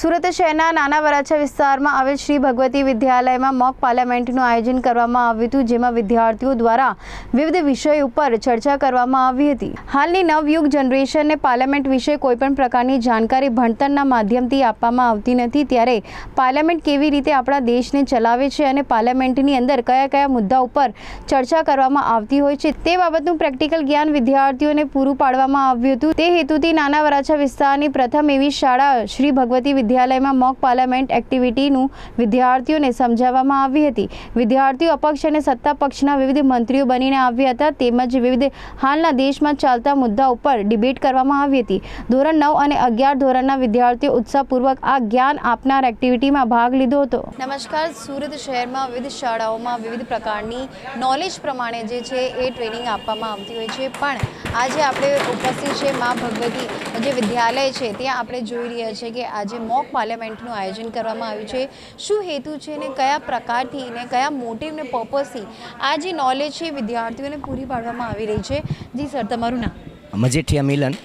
સુરત શહેરના નાના વરાછા વિસ્તારમાં આવેલ શ્રી ભગવતી વિદ્યાલયમાં મોક પાર્લામેન્ટનું આયોજન કરવામાં આવ્યું હતું, જેમાં વિદ્યાર્થીઓ દ્વારા વિવિધ વિષયો ઉપર ચર્ચા કરવામાં આવી હતી. હાલની નવયુગ જનરેશનને પાર્લામેન્ટ વિશે કોઈપણ પ્રકારની જાણકારી ભણતરના માધ્યમથી આપવામાં આવતી નથી. ત્યારે પાર્લામેન્ટ કેવી રીતે આપણા દેશને ચલાવે છે અને પાર્લામેન્ટની અંદર કયા કયા મુદ્દા ઉપર ચર્ચા કરવામાં આવતી હોય છે તે બાબતનું પ્રેક્ટિકલ જ્ઞાન વિદ્યાર્થીઓને પૂરું પાડવામાં આવ્યું હતું. તે હેતુથી નાના વરાછા વિસ્તારની પ્રથમ એવી શાળા શ્રી ભગવતી વિદ્યાલયમાં મોક પાર્લામેન્ટ એક્ટિવિટીનું વિદ્યાર્થીઓને સમજાવવામાં આવી હતી. વિદ્યાર્થીઓ અપક્ષ અને સત્તા પક્ષના વિવિધ મંત્રીઓ બનીને આવ્યા હતા તેમજ વિવિધ હાલના દેશમાં ચાલતા મુદ્દા ઉપર ડિબેટ કરવામાં આવી હતી. ધોરણ નવ અને અગિયાર ધોરણના વિદ્યાર્થીઓ ઉત્સાહપૂર્વક આ જ્ઞાન આપનાર એક્ટિવિટીમાં ભાગ લીધો હતો. નમસ્કાર. સુરત શહેરમાં વિવિધ શાળાઓમાં વિવિધ પ્રકારની નોલેજ પ્રમાણે જે છે એ ટ્રેનિંગ આપવામાં આવતી હોય છે. પણ આજે આપણે ઉપસ્થિત છે મા ભગવતી જે વિદ્યાલય છે, ત્યાં આપણે જોઈ રહ્યા છીએ કે આજે મોક પાર્લામેન્ટનું આયોજન કરવામાં આવ્યું છે. શું હેતુ છે ને કયા પ્રકારથી ને કયા મોટિવ ને પર્પઝથી આ જે નોલેજ છે વિદ્યાર્થીઓને પૂરી પાડવામાં આવી રહી છે? જી સર, તમારું નામ? મજેઠિયા મિલન.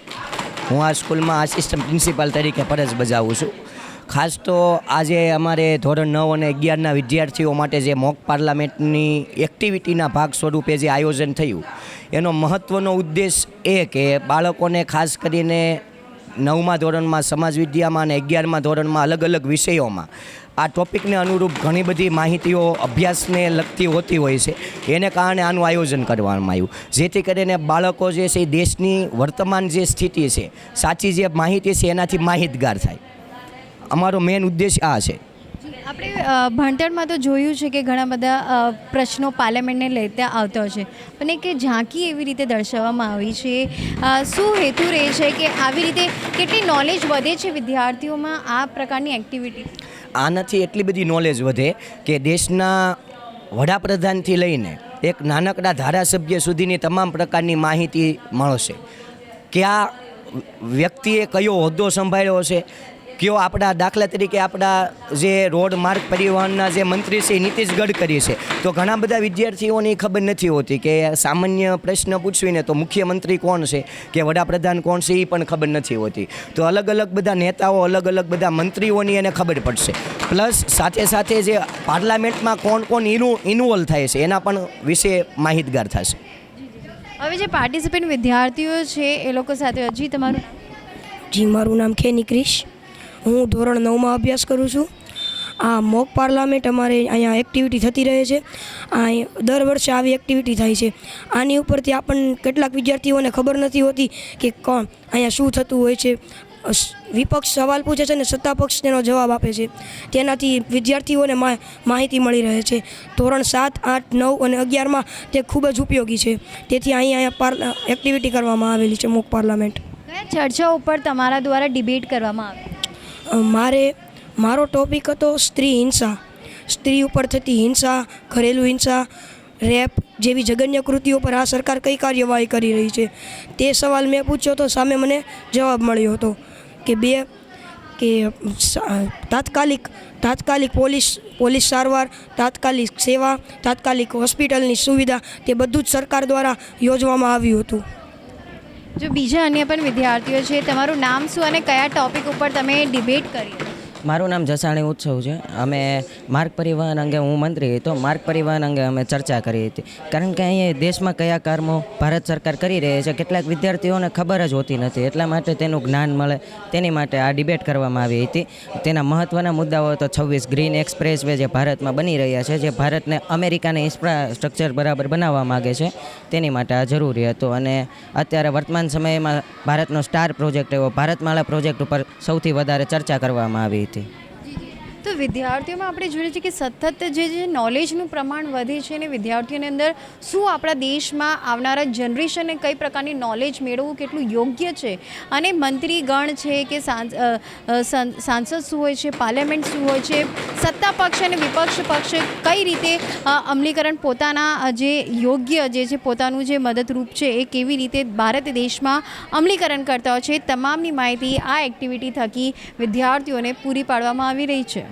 હું આ સ્કૂલમાં આસિસ્ટન્ટ પ્રિન્સિપાલ તરીકે ફરજ બજાવું છું. ખાસ તો આજે અમારે ધોરણ નવ અને અગિયારના વિદ્યાર્થીઓ માટે જે મોક પાર્લામેન્ટની એક્ટિવિટીના ભાગ સ્વરૂપે જે આયોજન થયું, એનો મહત્ત્વનો ઉદ્દેશ એ કે બાળકોને ખાસ કરીને નવમા ધોરણમાં સમાજ વિદ્યામાં અને અગિયારમા ધોરણમાં અલગ અલગ વિષયોમાં, આ ટોપિકને અનુરૂપ ઘણી બધી માહિતીઓ અભ્યાસને લગતી હોતી હોય છે, એને કારણે આનું આયોજન કરવામાં આવ્યું. જેથી કરીને બાળકો જે છે એ દેશની વર્તમાન જે સ્થિતિ છે, સાચી જે માહિતી છે એનાથી માહિતગાર થાય. અમારો મેઇન ઉદ્દેશ આ છે. આપણે ભણતરમાં તો જોયું છે કે ઘણા બધા પ્રશ્નો પાર્લામેન્ટને લેતા આવતા હોય છે. પણ એક ઝાંકી એવી રીતે દર્શાવવામાં આવી છે. શું હેતુ રહે છે કે આવી રીતે કેટલી નોલેજ વધે છે વિદ્યાર્થીઓમાં આ પ્રકારની એક્ટિવિટી આનાથી એટલી બધી નોલેજ વધે કે દેશના વડાપ્રધાનથી લઈને એક નાનકડા ધારાસભ્ય સુધીની તમામ પ્રકારની માહિતી મળશે. કયા વ્યક્તિએ કયો હોદ્દો સંભાળ્યો છે કયો આપણા દાખલા તરીકે આપણા જે રોડ માર્ગ પરિવહનના જે મંત્રી છે નીતિશ ગડકરી છે. તો ઘણા બધા વિદ્યાર્થીઓને ખબર નથી હોતી કે સામાન્ય પ્રશ્ન પૂછવીને તો મુખ્યમંત્રી કોણ છે કે વડાપ્રધાન કોણ છે એ પણ ખબર નથી હોતી. તો અલગ અલગ બધા નેતાઓ અલગ અલગ બધા મંત્રીઓની એને ખબર પડશે. પ્લસ સાથે સાથે જે પાર્લામેન્ટમાં કોણ કોણ ઇનુ ઇન્વોલ્વ થાય છે એના પણ વિશે માહિતગાર થશે. હવે જે પાર્ટિસિપેન્ટ વિદ્યાર્થીઓ છે એ લોકો સાથે હજી તમારું જી મારું નામ ખેની ક્રિશ. હું ધોરણ નવમાં અભ્યાસ કરું છું. આ મોક પાર્લામેન્ટ અમારે અહીંયા એક્ટિવિટી થતી રહે છે. દર વર્ષે આવી એક્ટિવિટી થાય છે. આની ઉપરથી આપણને કેટલાક વિદ્યાર્થીઓને ખબર નથી હોતી કે કોણ અહીંયા શું થતું હોય છે. વિપક્ષ સવાલ પૂછે છે ને સત્તા પક્ષ તેનો જવાબ આપે છે. તેનાથી વિદ્યાર્થીઓને માહિતી મળી રહે છે. ધોરણ સાત, આઠ, નવ અને અગિયારમાં તે ખૂબ જ ઉપયોગી છે. તેથી અહીં અહીંયા પાર્લા એક્ટિવિટી કરવામાં આવેલી છે મોક પાર્લામેન્ટ કયા ચર્ચા ઉપર તમારા દ્વારા ડિબેટ કરવામાં આવે? મારે, મારો ટૉપિક હતો સ્ત્રી હિંસા. સ્ત્રી ઉપર થતી હિંસા, ઘરેલું હિંસા, રેપ જેવી જગન્ય કૃતિઓ પર આ સરકાર કઈ કાર્યવાહી કરી રહી છે? તે સવાલ મેં પૂછ્યો તો સામે મને જવાબ મળ્યો હતો કે બે, કે તાત્કાલિક તાત્કાલિક પોલીસ પોલીસ સારવાર, તાત્કાલિક સેવા, તાત્કાલિક હોસ્પિટલની સુવિધા, તે બધું જ સરકાર દ્વારા યોજવામાં આવ્યું હતું. જો બીજા અન્ય પણ વિદ્યાર્થીઓ છે, તમારું નામ શું અને કયા ટોપિક ઉપર તમે ડિબેટ કરી મારું નામ જસાણી ઉત્સવ છે. અમે માર્ગ પરિવહન અંગે હું મંત્રી હતો. માર્ગ પરિવહન અંગે અમે ચર્ચા કરી હતી. કારણ કે અહીંયા દેશમાં કયા કર્મો ભારત સરકાર કરી રહી છે, કેટલાક વિદ્યાર્થીઓને ખબર જ હોતી નથી. એટલા માટે તેનું જ્ઞાન મળે. તેની માટે આ ડિબેટ કરવામાં આવી હતી. તેના મહત્ત્વના મુદ્દાઓ તો છવ્વીસ ગ્રીન એક્સપ્રેસ વે જે ભારતમાં બની રહ્યા છે, જે ભારતને અમેરિકાને ઇન્ફ્રાસ્ટ્રક્ચર બરાબર બનાવવા માગે છે, તેની માટે આ જરૂરી હતું. અને અત્યારે વર્તમાન સમયમાં ભારતનો સ્ટાર પ્રોજેક્ટ એવો ભારતમાળા પ્રોજેક્ટ ઉપર સૌથી વધારે ચર્ચા કરવામાં આવી હતી. Namaste. તો વિદ્યાર્થીઓમાં આપણે જોઈએ છીએ કે સતત જે જે નોલેજનું પ્રમાણ વધે છે અને વિદ્યાર્થીઓની અંદર શું આપણા દેશમાં આવનારા જનરેશનને કઈ પ્રકારની નોલેજ મેળવવું કેટલું યોગ્ય છે? અને મંત્રીગણ છે કે સાંસદ શું હોય છે પાર્લામેન્ટ શું હોય છે, સત્તા પક્ષ અને વિપક્ષ પક્ષ કઈ રીતે અમલીકરણ પોતાના જે યોગ્ય જે છે પોતાનું જે મદદરૂપ છે એ કેવી રીતે ભારત દેશમાં અમલીકરણ કરતા હોય છે તમામની માહિતી આ એક્ટિવિટી થકી વિદ્યાર્થીઓને પૂરી પાડવામાં આવી રહી છે.